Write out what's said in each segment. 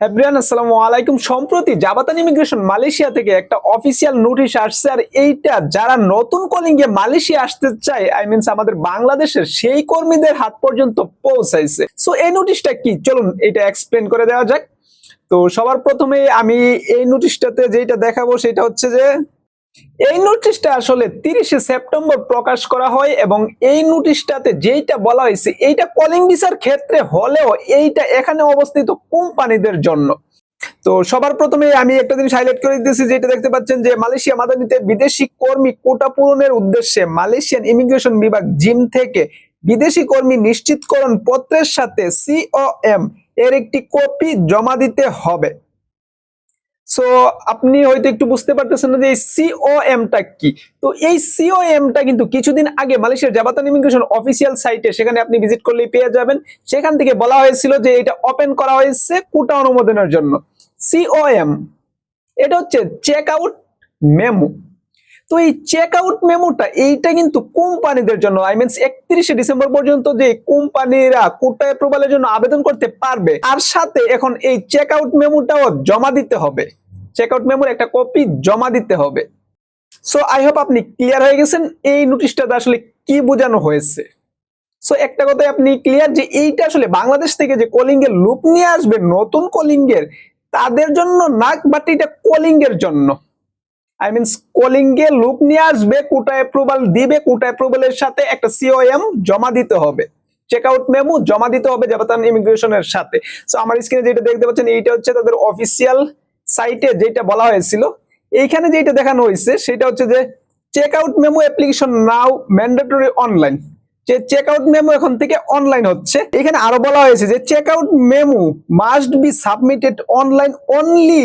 Everyone আসসালামু আলাইকুম। সম্প্রতি জাবাতান ইমিগ্রেশন মালয়েশিয়া থেকে একটা অফিসিয়াল নোটিশ আসছে, আর এইটা যারা নতুন কলিং এ মালয়েশিয়া আসতে চায় আই মিনস আমাদের বাংলাদেশের সেই কর্মীদের হাত পর্যন্ত পৌঁছাইছে। সো এই নোটিশটা কি? চলুন এটা এক্সপ্লেন করে দেওয়া যাক। তো সবার প্রথমে আমি এই নোটিশটাতে যেটা দেখাবো, সেটা হচ্ছে যে এই নোটিশটা আসলে তিরিশে সেপ্টেম্বর প্রকাশ করা হয় এবং এই নোটিশটাতে যেইটা বলা হয়েছে, এইটা কলিং ভিসার ক্ষেত্রে হলেও এইটা এখানে অবস্থিত কোম্পানিদের জন্য। তো সবার প্রথমে আমি একটা জিনিস হাইলাইট করে দিতেছি, যেটা দেখতে পাচ্ছেন যে মালয়েশিয়া মাদানিতে বিদেশি কর্মী কোটা পূরণের উদ্দেশ্যে মালয়েশিয়ান ইমিগ্রেশন বিভাগ জিম থেকে বিদেশি কর্মী নিশ্চিতকরণ পত্রের সাথে সিওএম এর একটি কপি জমা দিতে হবে। সো আপনি হয়তো একটু বুঝতে পারতেছেন না যে এই সিওএমটা কি। তো এই সিওএমটা কিন্তু কিছুদিন আগে মালয়েশিয়ার জাবাতান ইমিগ্রেশন অফিসিয়াল সাইটে সেখানে আপনি ভিজিট করলেই পেয়ে যাবেন। সেখান থেকে বলা হয়েছিল যে এটা ওপেন করা হয়েছে কোটা অনুমোদনের জন্য। সিওএম এটা হচ্ছে চেক আউট মেমো তো এই চেক আউট মেমোটা এইটা কিন্তু কোম্পানিদের জন্য আই মিনস একত্রিশে ডিসেম্বর পর্যন্ত যে কোম্পানিরা কোটা অ্যাপ্রুভালের জন্য আবেদন করতে পারবে আর সাথে এখন এই চেক আউট মেমোটাও জমা দিতে হবে। চেক আউট মেমোর একটা কপি জমা দিতে হবে। সো আই হোপ আপনি ক্লিয়ার হয়ে গেছেন এই নোটিশটাতে আসলে কি বোঝানো হয়েছে। সো একটা কথাই আপনি ক্লিয়ার যে এইটা আসলে বাংলাদেশ থেকে যে কলিং এর লুক নিয়ে আসবে, নতুন কলিং এর, তাদের জন্য নাক বাট এটা কলিং এর জন্য। I means calling a look নিয়ে আসবে কোটা অ্যাপ্রুভাল দিবে কোটা অ্যাপ্রুভালের সাথে একটা সিওএম জমা দিতে হবে। চেক আউট মেমো জমা দিতে হবে জাপাতান ইমিগ্রেশনের সাথে। সো আমার স্ক্রিনে যেটা দেখতে পাচ্ছেন, এইটা হচ্ছে তাদের অফিসিয়াল সাইটে যেটা বলা হয়েছিল, এইখানে যেটা দেখানো হয়েছে, সেটা হচ্ছে যে check out memo application now mandatory online যে চেক আউট মেমো এখন থেকে অনলাইন হচ্ছে। এখানে আরও বলা হয়েছে যে check out memo must be submitted online only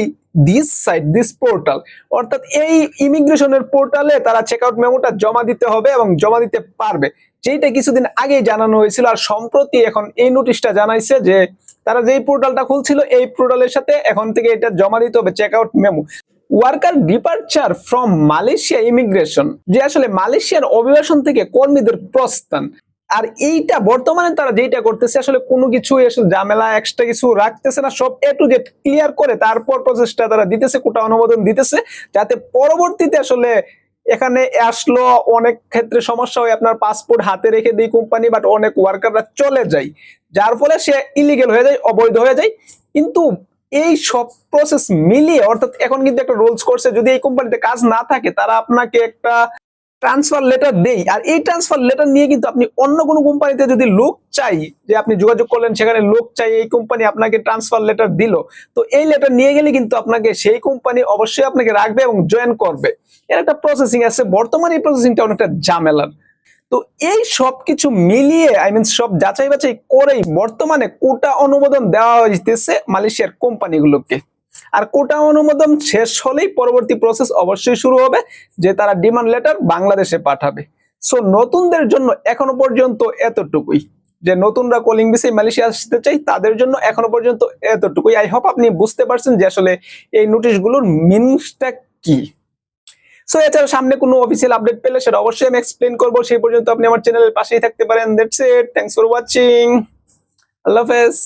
this site this portal অর্থাৎ এই ইমিগ্রেশনের পোর্টালে তারা চেক আউট মেমোটা জমা দিতে হবে এবং জমা দিতে পারবে। যেটা কিছুদিন আগেই জানানো হয়েছিল আর সম্প্রতি এখন এই নোটিশটা জানাইছে যে তারা যেই পোর্টালটা খুলছিল, এই পোর্টালের সাথে এখন থেকে এটা জমা দিতে হবে check out memo worker departure from Malaysia immigration, যে আসলে মালয়েশিয়ার অভিবাসন থেকে কর্মীদের প্রস্থান। আর এইটা বর্তমানে তারা যেটা করতেছে, আসলে কোনো কিছু আসলে ঝামেলা এক্সট্রা কিছু রাখতেছে না, সব এ টু জেড ক্লিয়ার করে তারপর প্রচেষ্টা তারা দিতেছে, কোটা অনুমোদন দিতেছে, যাতে পরবর্তীতে আসলে এখানে আসলো, অনেক ক্ষেত্রে সমস্যা হয়, আপনার পাসপোর্ট হাতে রেখে দিই কোম্পানি বাট অনেক ওয়ার্কাররা চলে যায়। যার ফলে সে ইলিগেল হয়ে যায়, অবৈধ হয়ে যায়। কিন্তু এই সব প্রসেস মিলিয়ে, অর্থাৎ এখন কিন্তু একটা রোলস করছে যদি এই কোম্পানিতে কাজ না থাকে, তারা আপনাকে একটা ট্রান্সফার লেটার দেই। আর এই ট্রান্সফার লেটার নিয়ে কিন্তু আপনি অন্য কোনো কোম্পানিতে যদি লোক চাই, যে আপনি যোগাযোগ করলেন, সেখানে লোক চাই, এই কোম্পানি আপনাকে ট্রান্সফার লেটার দিল, তো এই লেটার নিয়ে গেলে কিন্তু আপনাকে সেই কোম্পানি অবশ্যই আপনাকে রাখবে এবং জয়েন করবে। এর একটা প্রসেসিং আছে। বর্তমানে এই প্রসেসিংটা অনেকটা ঝামেলার। তো এই সব কিছু মিলিয়ে আই মিন সব যাচাই বাছাই করেই বর্তমানে কোটা অনুমোদন দেওয়া হইতেছে মালয়েশিয়ার কোম্পানিগুলোকে। আর কোটা অনুমোদন শেষ হলেই পরবর্তী প্রসেস অবশ্যই শুরু হবে যে তারা ডিমান্ড লেটার বাংলাদেশে পাঠাবে। সো নতুনদের জন্য এখনও পর্যন্ত এতটুকুই। যে নতুনরা কলিং বিষয়ে মালয়েশিয়া আসতে চাই, তাদের জন্য এখনও পর্যন্ত এতটুকুই। আই হোপ আপনি বুঝতে পারছেন যে আসলে এই নোটিশগুলোর মিনিংসটা কি। সো এছাড়া সামনে কোনো অফিসিয়াল আপডেট পেলে সেটা অবশ্যই আমি এক্সপ্লেন করব। সেই পর্যন্ত আপনি আমার চ্যানেলের পাশেই থাকতে পারেন। That's it thanks for watching আল্লাহ হাফেজ।